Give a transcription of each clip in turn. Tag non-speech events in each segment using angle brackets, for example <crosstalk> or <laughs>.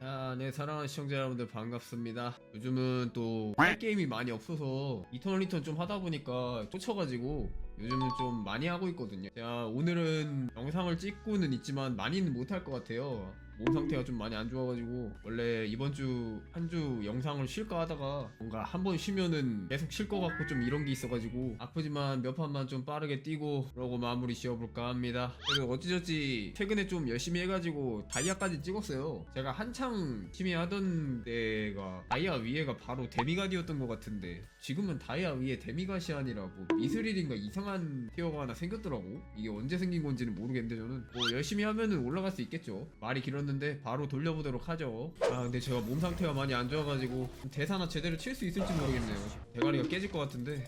아, 네, 사랑하는 시청자 여러분들 반갑습니다. 요즘은 또할 게임이 많이 없어서 이터널 리턴 좀 하다 보니까 쫓아가지고 요즘은 좀 많이 하고 있거든요. 자, 오늘은 영상을 찍고는 있지만 많이는 못할 것 같아요. 몸 상태가 좀 많이 안 좋아가지고 원래 이번 주 한 주 영상을 쉴까 하다가 뭔가 한 번 쉬면은 계속 쉴 것 같고 좀 이런 게 있어가지고 아프지만 몇 판만 좀 빠르게 뛰고 그러고 마무리 지어볼까 합니다. 그래서 어찌저찌 최근에 좀 열심히 해가지고 다이아까지 찍었어요. 제가 한창 팀에 하던 때가 다이아 위에가 바로 데미가디였던 것 같은데 지금은 다이아 위에 데미가시안이라고 미스릴인가 이상한 티어가 하나 생겼더라고. 이게 언제 생긴 건지는 모르겠는데 저는 뭐 열심히 하면은 올라갈 수 있겠죠. 말이 길었는데 바로 돌려보도록 하죠. 아 근데 제가 몸 상태가 많이 안 좋아가지고 대사나 제대로 칠 수 있을지 모르겠네요. 대가리가 깨질 것 같은데.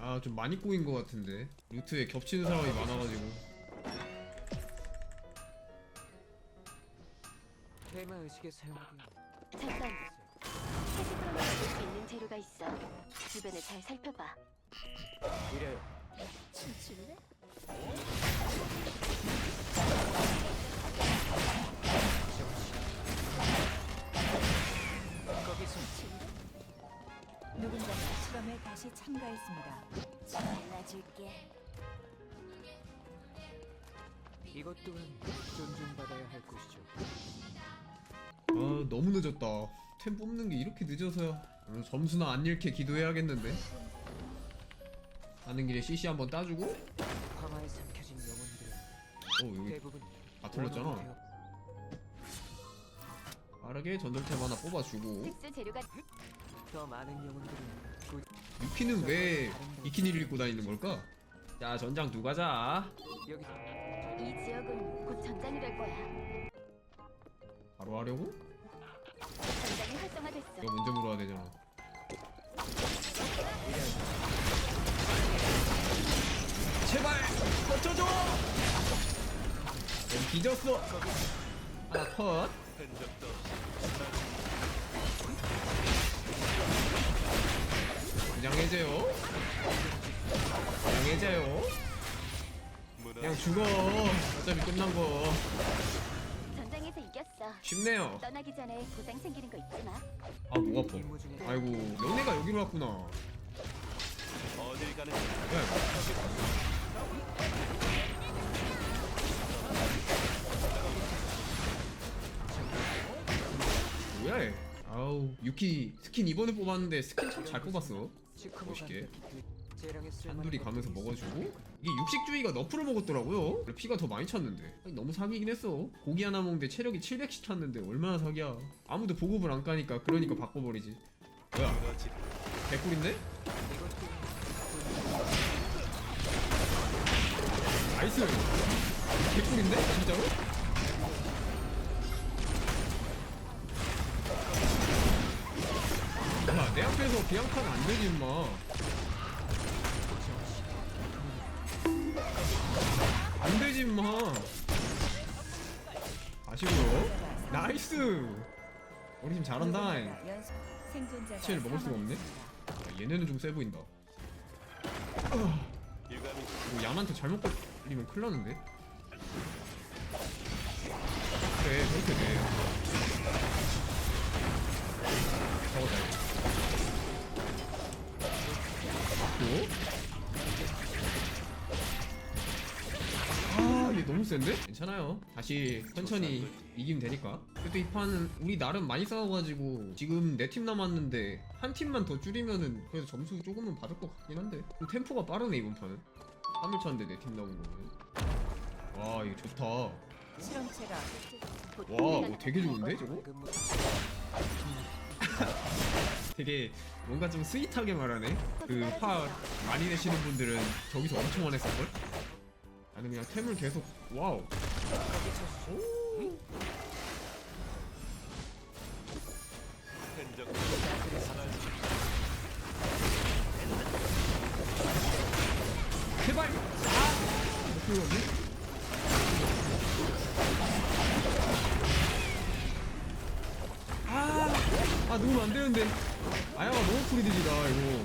아 좀 많이 꼬인 것 같은데 루트에 겹치는 사람이 많아가지고 테마 의식의 사용하기 잠깐. 해수부로 만들 수 있는 재료가 있어. 주변을 잘 살펴봐. 이래요 춤출래? 다시 참가했습니다. 잘라줄게. 이것 또한 존중받아야 할 곳이죠. 아 너무 늦었다. 템 뽑는 게 이렇게 늦어서야 오늘 점수나 안 잃게 기도해야겠는데? 가는 길에 CC 한번 따주고? 어 황화에 삼켜진 영혼들은 여기 대부분 다 되어 빠르게 전설템 하나 뽑아주고. 특수 재료가 더 많은 영혼들은 곧 유키는 왜 비키니를 입고 다니는 걸까? 자 전장 두 가자 여기 이 지역은 곧 전장이 될 거야. 바로 하려고? 전장이 활성화됐어. 이거 먼저 물어야 되잖아 제발 버텨줘 넌 뒤졌어 하나 컷 그냥 해제요. 그냥 해제요. 그냥 죽어. 어차피 끝난 거. 전장에서 이겼어. 쉽네요. 떠나기 전에 부상 생기는 거 잊지 마. 아 목 아파. 아이고 너네가 여기로 왔구나. 어딜 가는 야, 뭐야 얘? 아우 유키 스킨 이번에 뽑았는데 스킨 참 잘 뽑았어 멋있게. 한둘이 가면서 먹어주고? 이게 육식주의가 너프를 먹었더라고요. 원래 피가 더 많이 찼는데. 아니, 너무 사기긴 했어. 고기 하나 먹는데 체력이 700씩 찼는데 얼마나 사기야. 아무도 보급을 안 까니까 그러니까 바꿔버리지. 뭐야? 개꿀인데? 나이스! 개꿀인데? 진짜로? 내 앞에서 비앙카는 안 되지, 임마. 안 되지, 임마. 아시고요. 나이스! 우리 팀 잘한다. 치를 먹을 수가 없네? 야, 얘네는 좀 세 보인다. 이거 양한테 잘못 걸리면 큰일 나는데? 그래 그렇게 돼 잡았다 또? 아얘 너무 센데? 괜찮아요 다시 천천히 이기면 되니까 그래도 이 판은 우리 나름 많이 싸워가지고 지금 네 팀 남았는데 한 팀만 더 줄이면은 그래도 점수 조금은 받을 것 같긴 한데 좀 템포가 빠르네 이번 판은 3일 차인데 네 팀 남은 거는 와 이거 좋다 와, 어, 되게 좋은데 저거? 되게 뭔가 좀 스윗하게 말하네 그 화 많이 내시는 분들은 저기서 엄청 화냈을걸? 나는 그냥 템을 계속 와우 흔적 제발! 아! 누우면 안 되는데. 아야가 너무 프리디지다 이거.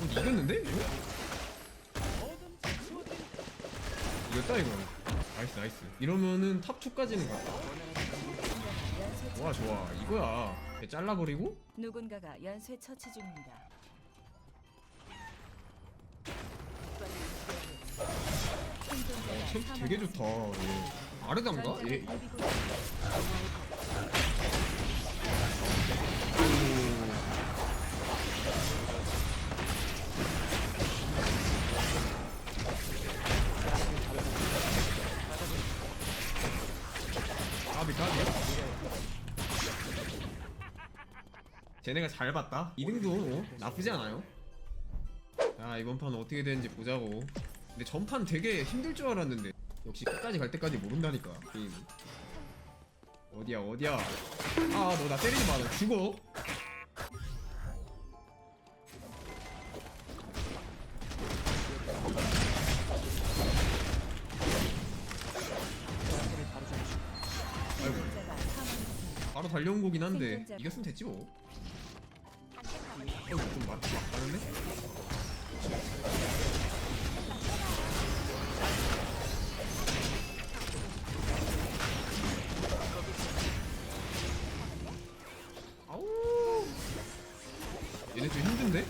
어, 이겼는데? 이거? 이겼다 이거. 나이스 나이스. 이러면은 탑2까지는 갔다 좋아 좋아. 이거야. 배 잘라버리고? 누군가가 연쇄 처치 중입니다. 어, 챔프 되게 좋다 얘. 아르단가? 전장을 얘 쟤네가 잘 봤다? 2등도 뭐 나쁘지 않아요. 자 이번 판 어떻게 되는지 보자고. 근데 전판 되게 힘들 줄 알았는데. 역시 끝까지 갈 때까지 모른다니까 게임. 어디야 어디야? 아 너 나 때리지 마너 죽어. 바로 달려온 거긴 한데. 이겼으면 됐지 뭐 어이구 좀 맞, 맞다는데? 아우 얘네 좀 힘든데?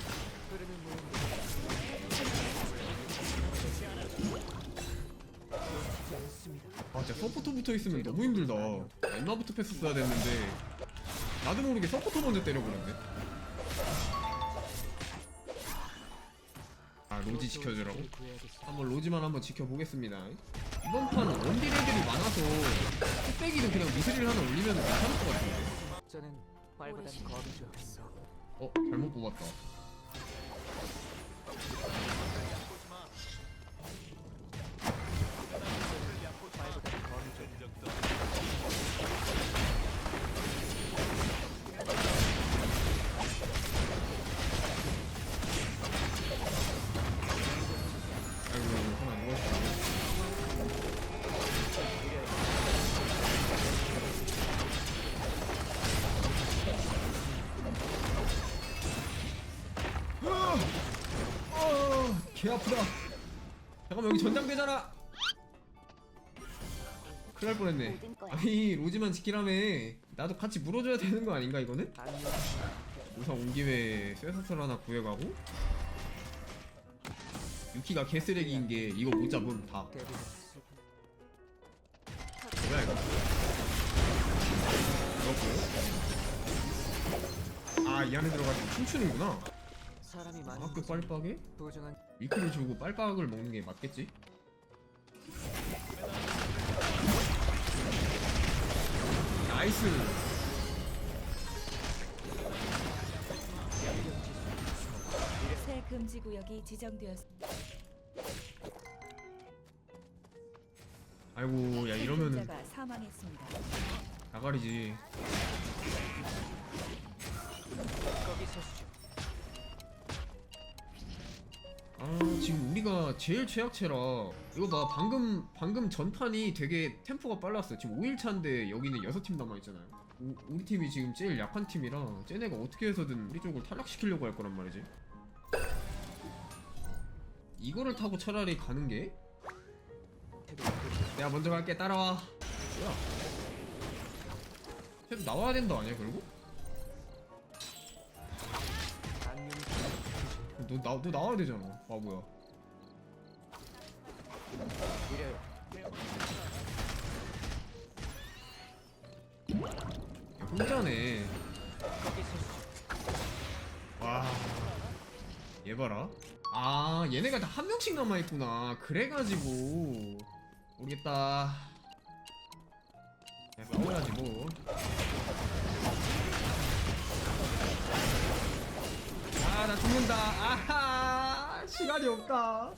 아 진짜 서포터 붙어 있으면 너무 힘들다 엠마부터 패스 써야 됐는데 나도 모르게 서포터 먼저 때려보는데 로지 지켜주라고? 한번 로지만 한번 지켜보겠습니다 이번 판 원딜 애들이 많아서 뚝배기는 그냥 미스릴 하나 올리면 괜찮을 것 같은데 저는 말보단 겁이 좀 없어. 어? 잘못 뽑았다 개 아프다. 잠깐만 여기 전장되잖아 큰일 날 뻔했네. 아니 로지만 지키라며. 나도 같이 물어줘야 되는 거 아닌가 이거는? 우선 온 김에 쇠사슬 하나 구해가고. 유키가 개쓰레기인 게 이거 못 잡음 다. 뭐야 이거? 이렇고. 아이 안에 들어가지고 춤추는구나 사람이 많은 학교 곳은 빨빡에? 도중한 위크를 주고 빨빡을 먹는 게 맞겠지? 나이스 새 금지 구역이 지정되었습니다. 아이고 야 이러면은 생존자가 사망했습니다. 나가리지 거기 서시 지금 우리가 제일 최악체라. 이거 봐 방금 방금 전판이 되게 템포가 빨랐어 지금 5일차인데 여기는 6팀 남아있잖아요. 우, 우리 팀이 지금 제일 약한 팀이라 쟤네가 어떻게 해서든 우리 쪽을 탈락시키려고 할 거란 말이지. 이거를 타고 차라리 가는 게? 내가 먼저 갈게. 따라와. 뭐야? 쟤도 나와야 된다 아니야 결국? 너, 나, 너 나와야 되잖아 바보야 이래요. 야, 혼자네. 와. 얘 봐라. 아, 얘네가 다 한 명씩 남아있구나. 그래가지고. 모르겠다. 야, 싸워야지, 뭐. 아, 나 죽는다. 아하! 시간이 없다. 어,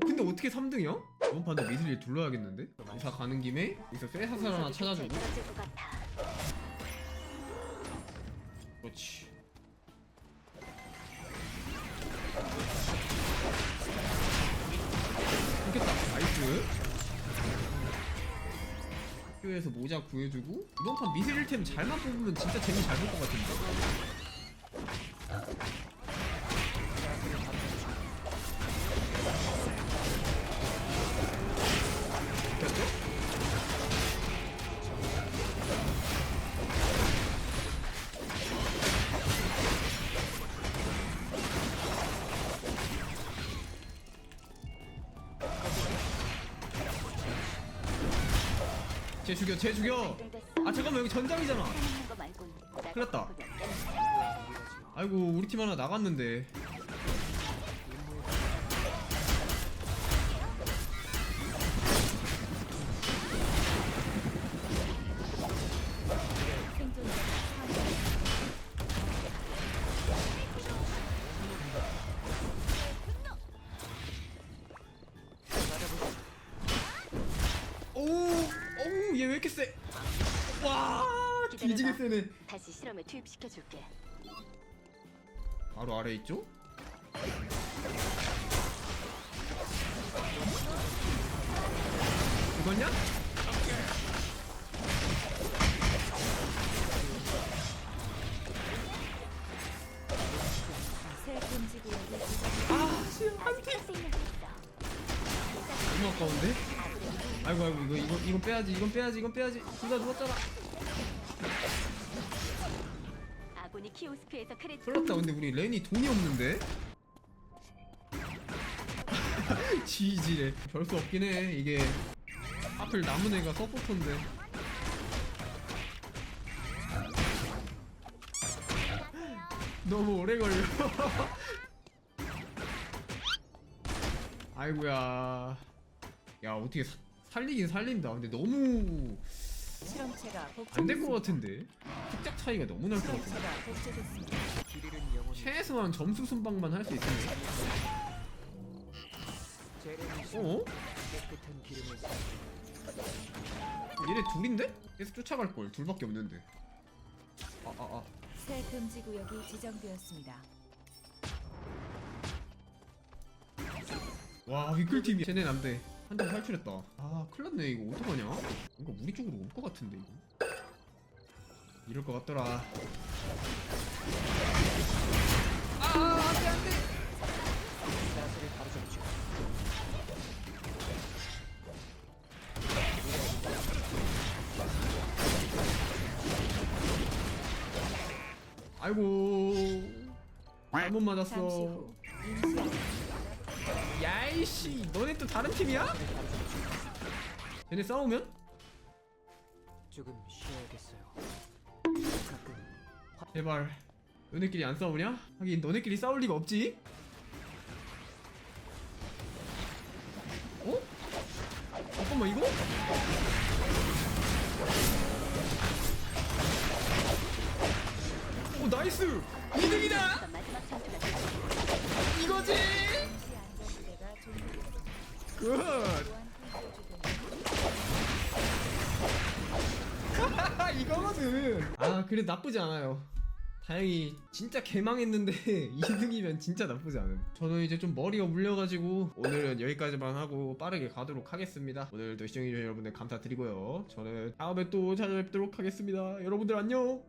근데 어떻게 3등이야? 이번 판도 미슬리 둘러야겠는데? 이사 가는 김에 여기서 쇠사슬 하나 찾아주고. 그렇지. 끊겼다. 나이스. 학교에서 모자 구해주고 이번 판 미스릴템 잘만 뽑으면 진짜 재미 잘 볼 것 같은데. 죽여 쟤 죽여. 아 잠깐만 여기 전장이잖아 큰일 났다. 아이고 우리 팀 하나 나갔는데 뒤지게 세네 다시 실험에 투입시켜 줄게. 바로 아래 있죠? 죽었냐? 새 금지 구역이 지정 아게 있어. 너무 아까운데? 아이고 아이고 이거 이거 이거 빼야지 이건 빼야지 이건 빼야지 둘 다 죽었잖아 아군이 키오스크에서 크레 큰일 났다 근데 우리 렌이 돈이 없는데? <laughs> 지지래. 별 수 없긴 해 이게. 하필 남은 애가 서포터인데. <laughs> 너무 오래 걸려. <laughs> 아이고야. 야 어떻게 사- 살리긴 살린다. 근데 너무 실험체가 안 될 것. 같은데 특작 차이가 너무 날 것 같은데 실험체가 복제됐습니다. 길이는 영원히 최소한 점수 순방만 할 수 있으면 재련이 어? 깨끗한 기름을 사 얘네 둘인데? 계속 쫓아갈 걸 둘밖에 없는데. 아아 아. 새 금지 구역이 지정되었습니다. 와 위클 팀이 쟤네 남대 한대 탈출했다. 아 큰일났네 이거 어떡하냐? 뭔가 우리 쪽으로 올 것 같은데 이거. 이럴 것 같더라. 자세를 바로 잡죠. 아이고 잘못 맞았어. 야이씨 너네 또 다른 팀이야? 쟤네 싸우면? 조금 쉬어야겠어요. 가끔 제발 너네끼리 안 싸우냐? 하긴 너네끼리 싸울 리가 없지? 어? 잠깐만 이거? 오 나이스! 2등이다! 어떤 마지막 전투가 이거지! <laughs> 이거거든! 아 그래 나쁘지 않아요. 다행히 진짜 개망했는데 <laughs> 2등이면 진짜 나쁘지 않음. 저는 이제 좀 머리가 물려가지고 오늘은 여기까지만 하고 빠르게 가도록 하겠습니다. 오늘도 시청해주신 여러분들 감사드리고요. 저는 다음에 또 찾아뵙도록 하겠습니다. 여러분들 안녕